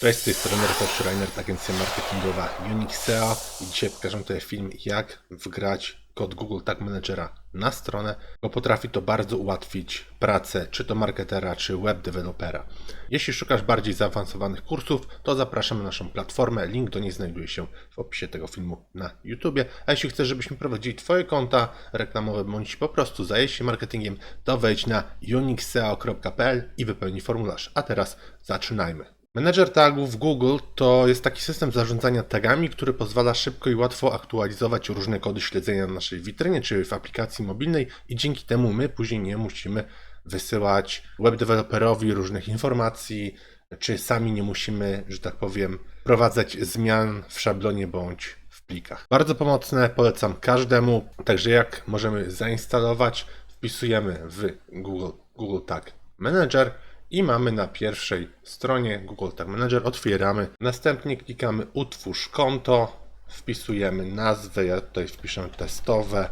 Cześć, z tej strony Rafał Schreiner, agencja marketingowa Unix SEO i dzisiaj pokażę Tobie film, jak wgrać kod Google Tag Managera na stronę, bo potrafi to bardzo ułatwić pracę czy to marketera, czy web dewelopera. Jeśli szukasz bardziej zaawansowanych kursów, to zapraszam na naszą platformę, link do niej znajduje się w opisie tego filmu na YouTubie, a jeśli chcesz, żebyśmy prowadzili Twoje konta reklamowe, bądź po prostu zajęć się marketingiem, to wejdź na unixseo.pl i wypełnij formularz. A teraz zaczynajmy. Menedżer tagów w Google to jest taki system zarządzania tagami, który pozwala szybko i łatwo aktualizować różne kody śledzenia na naszej witrynie czy w aplikacji mobilnej i dzięki temu my później nie musimy wysyłać web deweloperowi różnych informacji, czy sami nie musimy, że tak powiem, wprowadzać zmian w szablonie bądź w plikach. Bardzo pomocne, polecam każdemu. Także jak możemy zainstalować, wpisujemy w Google, Google Tag Manager i mamy na pierwszej stronie Google Tag Manager, otwieramy, następnie klikamy utwórz konto, wpisujemy nazwę, ja tutaj wpiszę testowe,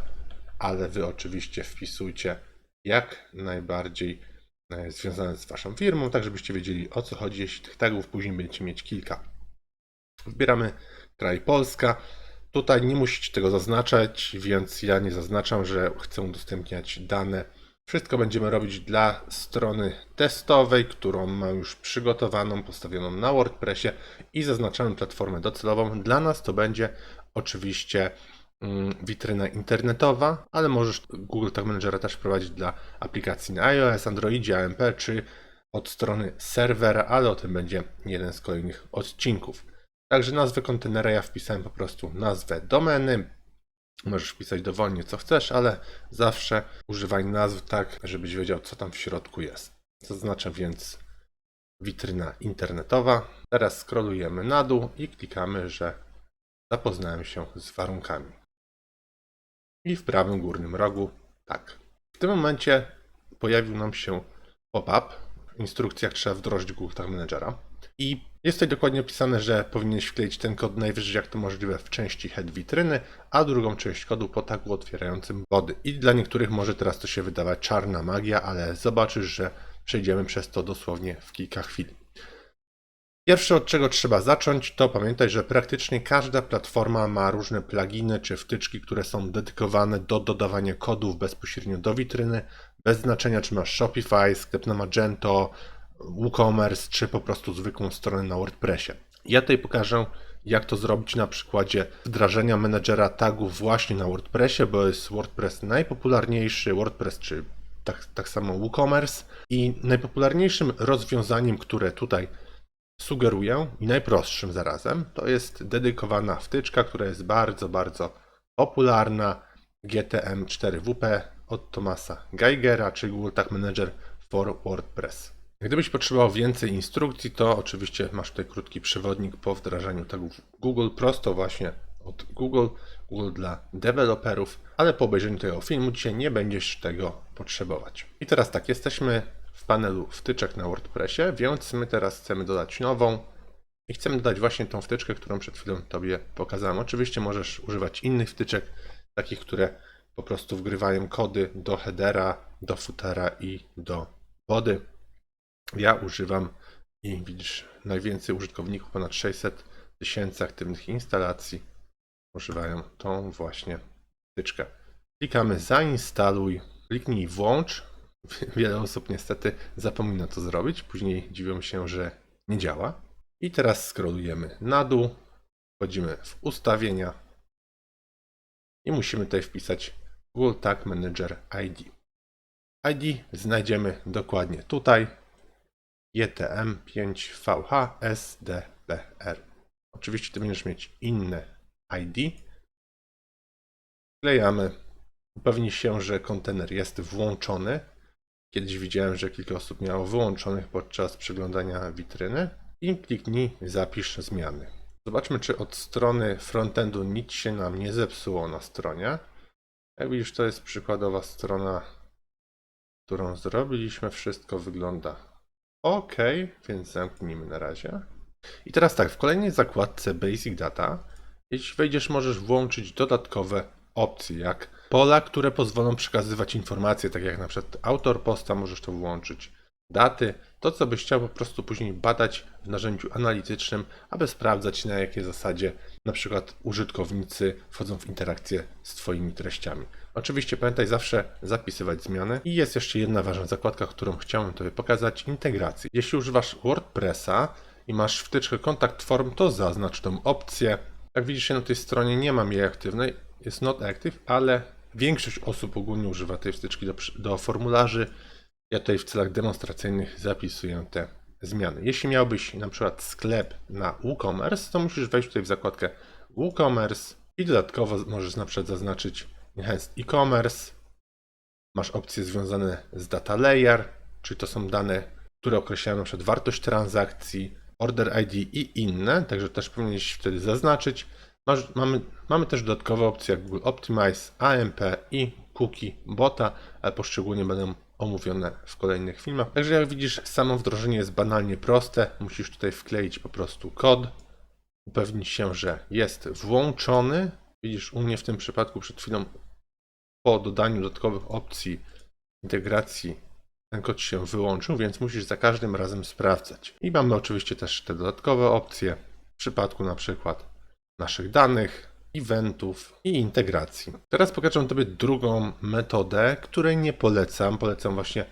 ale Wy oczywiście wpisujcie jak najbardziej e, związane z Waszą firmą, tak żebyście wiedzieli o co chodzi, jeśli tych tagów później będziecie mieć kilka. Wybieramy kraj Polska. Tutaj nie musicie tego zaznaczać, więc ja nie zaznaczam, że chcę udostępniać dane. Wszystko będziemy robić dla strony testowej, którą mam już przygotowaną, postawioną na WordPressie i zaznaczamy platformę docelową. Dla nas to będzie oczywiście mm, witryna internetowa, ale możesz Google Tag Managera też prowadzić dla aplikacji na iOS, Androidzie, AMP czy od strony serwera, ale o tym będzie jeden z kolejnych odcinków. Także nazwę kontenera ja wpisałem po prostu nazwę domeny. Możesz wpisać dowolnie co chcesz, ale zawsze używaj nazw tak, żebyś wiedział co tam w środku jest. Zaznaczę więc witryna internetowa. Teraz scrollujemy na dół i klikamy, że zapoznałem się z warunkami. I w prawym górnym rogu tak. W tym momencie pojawił nam się pop-up. W instrukcjach trzeba wdrożyć Google Tag Managera. I jest tutaj dokładnie opisane, że powinieneś wkleić ten kod najwyżej jak to możliwe w części head witryny, a drugą część kodu po tagu otwierającym body. I dla niektórych może teraz to się wydawać czarna magia, ale zobaczysz, że przejdziemy przez to dosłownie w kilka chwil. Pierwsze od czego trzeba zacząć, to pamiętaj, że praktycznie każda platforma ma różne pluginy czy wtyczki, które są dedykowane do dodawania kodów bezpośrednio do witryny, bez znaczenia czy masz Shopify, sklep na Magento, WooCommerce czy po prostu zwykłą stronę na WordPressie. Ja tutaj pokażę, jak to zrobić na przykładzie wdrażania menedżera tagów właśnie na WordPressie, bo jest WordPress najpopularniejszy, WordPress czy tak, tak samo WooCommerce i najpopularniejszym rozwiązaniem, które tutaj sugeruję i najprostszym zarazem, to jest dedykowana wtyczka, która jest bardzo, bardzo popularna GTM4WP od Tomasa Geigera, czy Google Tag Manager for WordPress. Gdybyś potrzebował więcej instrukcji, to oczywiście masz tutaj krótki przewodnik po wdrażaniu tagów Google prosto właśnie od Google, Google dla deweloperów, ale po obejrzeniu tego filmu dzisiaj nie będziesz tego potrzebować. I teraz tak, jesteśmy w panelu wtyczek na WordPressie, więc my teraz chcemy dodać nową i chcemy dodać właśnie tą wtyczkę, którą przed chwilą Tobie pokazałem. Oczywiście możesz używać innych wtyczek, takich, które po prostu wgrywają kody do headera, do footera i do body. Ja używam i widzisz najwięcej użytkowników, ponad 600 tysięcy aktywnych instalacji używają tą właśnie wtyczkę. Klikamy zainstaluj, kliknij włącz. Wiele osób niestety zapomina to zrobić, później dziwią się, że nie działa. I teraz scrollujemy na dół, wchodzimy w ustawienia i musimy tutaj wpisać Google Tag Manager ID. ID znajdziemy dokładnie tutaj. GTM5VH SDPR. Oczywiście ty będziesz mieć inne ID. Wklejamy. Upewnij się, że kontener jest włączony. Kiedyś widziałem, że kilka osób miało wyłączonych podczas przeglądania witryny. I kliknij zapisz zmiany. Zobaczmy, czy od strony frontendu nic się nam nie zepsuło na stronie. Jak widzisz, to jest przykładowa strona, którą zrobiliśmy. Wszystko wygląda OK, więc zamknijmy na razie. I teraz tak, w kolejnej zakładce Basic Data, jeśli wejdziesz, możesz włączyć dodatkowe opcje, jak pola, które pozwolą przekazywać informacje, tak jak na przykład autor posta, możesz to włączyć. Daty, to co byś chciał po prostu później badać w narzędziu analitycznym, aby sprawdzać na jakiej zasadzie na przykład użytkownicy wchodzą w interakcję z Twoimi treściami. Oczywiście pamiętaj zawsze zapisywać zmiany i jest jeszcze jedna ważna zakładka, którą chciałem Tobie pokazać, integracji. Jeśli używasz WordPressa i masz wtyczkę kontakt form, to zaznacz tą opcję. Jak widzisz, ja na tej stronie nie mam jej aktywnej, jest not active, ale większość osób ogólnie używa tej wtyczki do, do formularzy. Ja tutaj w celach demonstracyjnych zapisuję te zmiany. Jeśli miałbyś na przykład sklep na WooCommerce, to musisz wejść tutaj w zakładkę WooCommerce i dodatkowo możesz na przykład zaznaczyć Enhanced e-commerce. Masz opcje związane z data layer, czyli to są dane, które określają na przykład wartość transakcji, order ID i inne, także też powinieneś wtedy zaznaczyć. Masz, mamy, mamy też dodatkowe opcje jak Google Optimize, AMP i Cookie Bota, ale poszczególnie będą omówione w kolejnych filmach. Także jak widzisz, samo wdrożenie jest banalnie proste. Musisz tutaj wkleić po prostu kod, upewnić się, że jest włączony. Widzisz, u mnie w tym przypadku przed chwilą po dodaniu dodatkowych opcji integracji ten kod się wyłączył, więc musisz za każdym razem sprawdzać. I mamy oczywiście też te dodatkowe opcje w przypadku na przykład naszych danych, eventów i integracji. Teraz pokażę Tobie drugą metodę, której nie polecam. Polecam właśnie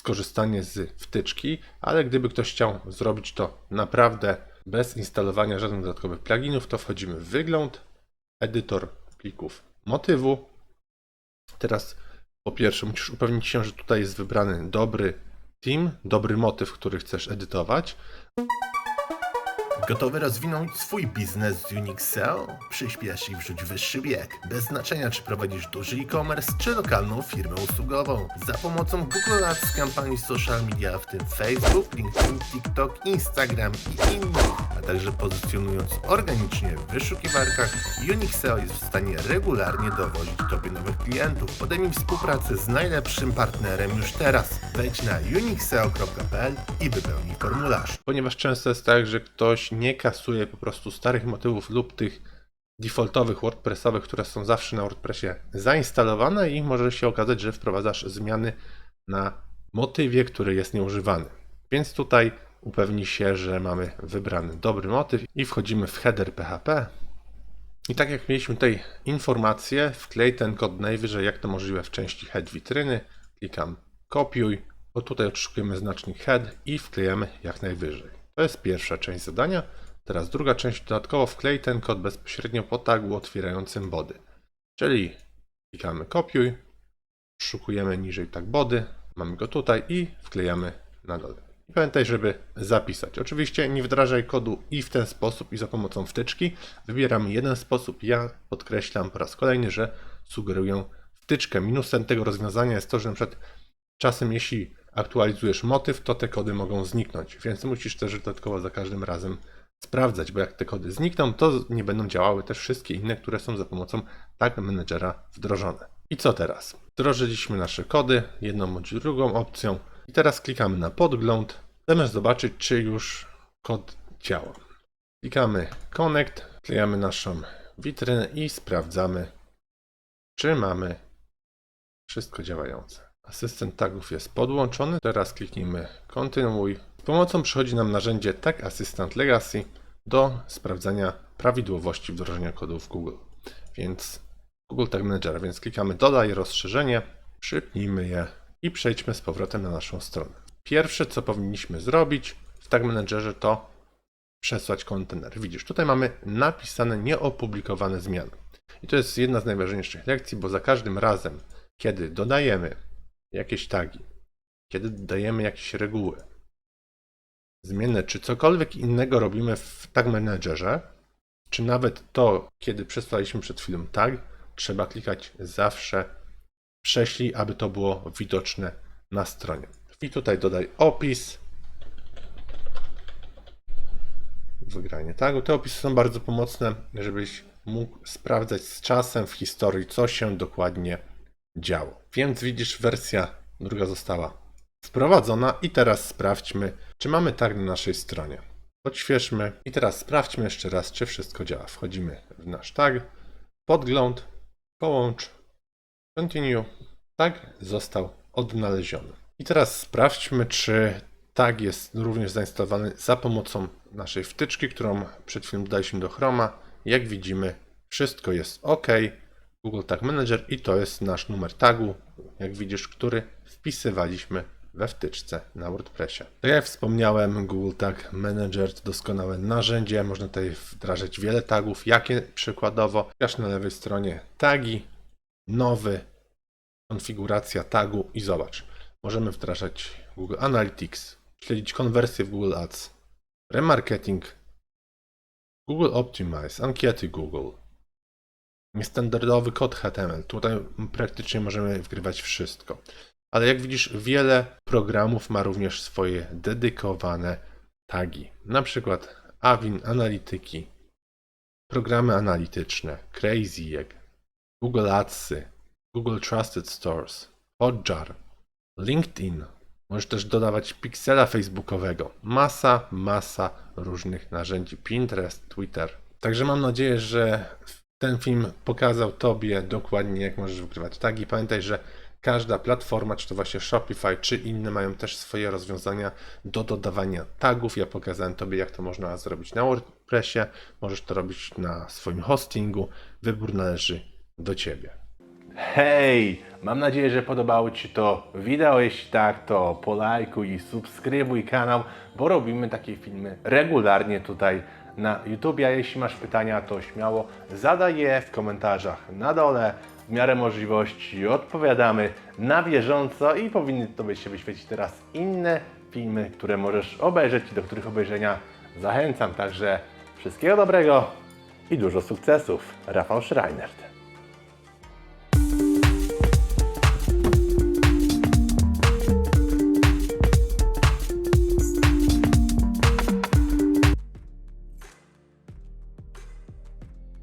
skorzystanie z wtyczki, ale gdyby ktoś chciał zrobić to naprawdę bez instalowania żadnych dodatkowych pluginów, to wchodzimy w wygląd, edytor plików motywu. Teraz po pierwsze musisz upewnić się, że tutaj jest wybrany dobry team, dobry motyw, który chcesz edytować. Gotowy rozwinąć swój biznes z Unixeo? Przyspiesz i wrzuć wyższy bieg. Bez znaczenia, czy prowadzisz duży e-commerce, czy lokalną firmę usługową. Za pomocą Google Ads kampanii social media, w tym Facebook, LinkedIn, TikTok, Instagram i innych, a także pozycjonując organicznie w wyszukiwarkach, Unixeo jest w stanie regularnie dowozić Tobie nowych klientów. Podejmij współpracę z najlepszym partnerem już teraz. Wejdź na unixeo.pl i wypełnij formularz. ponieważ często jest tak, że ktoś nie kasuje po prostu starych motywów lub tych defaultowych WordPressowych, które są zawsze na WordPressie zainstalowane i może się okazać, że wprowadzasz zmiany na motywie, który jest nieużywany. Więc tutaj upewnij się, że mamy wybrany dobry motyw i wchodzimy w header PHP. I tak jak mieliśmy tutaj informację, wklej ten kod najwyżej jak to możliwe w części head witryny. Klikam kopiuj, bo tutaj odszukujemy znacznik head i wklejamy jak najwyżej. To jest pierwsza część zadania. Teraz druga część, dodatkowo wklej ten kod bezpośrednio po tagu otwierającym body. Czyli klikamy kopiuj, szukujemy niżej tag body, mamy go tutaj i wklejamy na dole. I pamiętaj, żeby zapisać. Oczywiście nie wdrażaj kodu i w ten sposób, i za pomocą wtyczki. Wybieramy jeden sposób. Ja podkreślam po raz kolejny, że sugeruję wtyczkę. Minusem tego rozwiązania jest to, że przykład czasem jeśli aktualizujesz motyw, to te kody mogą zniknąć, więc musisz też dodatkowo za każdym razem sprawdzać, bo jak te kody znikną, to nie będą działały też wszystkie inne, które są za pomocą Tag Managera wdrożone. I co teraz? Wdrożyliśmy nasze kody, jedną bądź drugą opcją i teraz klikamy na podgląd, zamiast zobaczyć, czy już kod działa. Klikamy Connect, klejamy naszą witrynę i sprawdzamy, czy mamy wszystko działające. Asystent tagów jest podłączony. Teraz kliknijmy kontynuuj. Z pomocą przychodzi nam narzędzie Tag Assistant Legacy do sprawdzania prawidłowości wdrożenia kodów Google. Więc Google Tag Manager, więc klikamy dodaj rozszerzenie, przypnijmy je i przejdźmy z powrotem na naszą stronę. Pierwsze co powinniśmy zrobić w Tag Managerze to przesłać kontener. Widzisz, tutaj mamy napisane nieopublikowane zmiany. I to jest jedna z najważniejszych lekcji, bo za każdym razem, kiedy dodajemy jakieś tagi, kiedy dodajemy jakieś reguły, zmienne, czy cokolwiek innego robimy w Tag Managerze, czy nawet to, kiedy przesłaliśmy przed chwilą tag, trzeba klikać zawsze prześlij, aby to było widoczne na stronie. I tutaj dodaj opis, wygranie tagu. Te opisy są bardzo pomocne, żebyś mógł sprawdzać z czasem w historii, co się dokładnie działo. Więc widzisz, wersja druga została wprowadzona i teraz sprawdźmy, czy mamy tag na naszej stronie. Odświeżmy i teraz sprawdźmy jeszcze raz, czy wszystko działa. Wchodzimy w nasz tag, podgląd, połącz, continue. Tag został odnaleziony. I teraz sprawdźmy, czy tag jest również zainstalowany za pomocą naszej wtyczki, którą przed chwilą dodaliśmy do Chroma. Jak widzimy, wszystko jest OK. Google Tag Manager i to jest nasz numer tagu, jak widzisz, który wpisywaliśmy we wtyczce na WordPressie. Tak jak wspomniałem, Google Tag Manager to doskonałe narzędzie. Można tutaj wdrażać wiele tagów. Jakie przykładowo? Aż na lewej stronie tagi, nowy, konfiguracja tagu i zobacz. Możemy wdrażać Google Analytics, śledzić konwersję w Google Ads, remarketing, Google Optimize, ankiety Google, niestandardowy kod HTML. Tutaj praktycznie możemy wgrywać wszystko. Ale jak widzisz, wiele programów ma również swoje dedykowane tagi. Na przykład Avin Analityki, programy analityczne, Crazy Egg, Google Adsy, Google Trusted Stores, Hotjar, LinkedIn. Możesz też dodawać piksela facebookowego. Masa, masa różnych narzędzi. Pinterest, Twitter. Także mam nadzieję, że ten film pokazał Tobie dokładnie, jak możesz wgrywać tagi. Pamiętaj, że każda platforma, czy to właśnie Shopify, czy inne, mają też swoje rozwiązania do dodawania tagów. Ja pokazałem Tobie, jak to można zrobić na WordPressie. Możesz to robić na swoim hostingu. Wybór należy do Ciebie. Hej! Mam nadzieję, że podobało Ci to wideo. Jeśli tak, to polajkuj i subskrybuj kanał, bo robimy takie filmy regularnie tutaj na YouTube. A jeśli masz pytania, to śmiało zadaj je w komentarzach na dole. W miarę możliwości odpowiadamy na bieżąco i powinny Tobie się wyświecić teraz inne filmy, które możesz obejrzeć i do których obejrzenia zachęcam. Także wszystkiego dobrego i dużo sukcesów. Rafał Schreiner.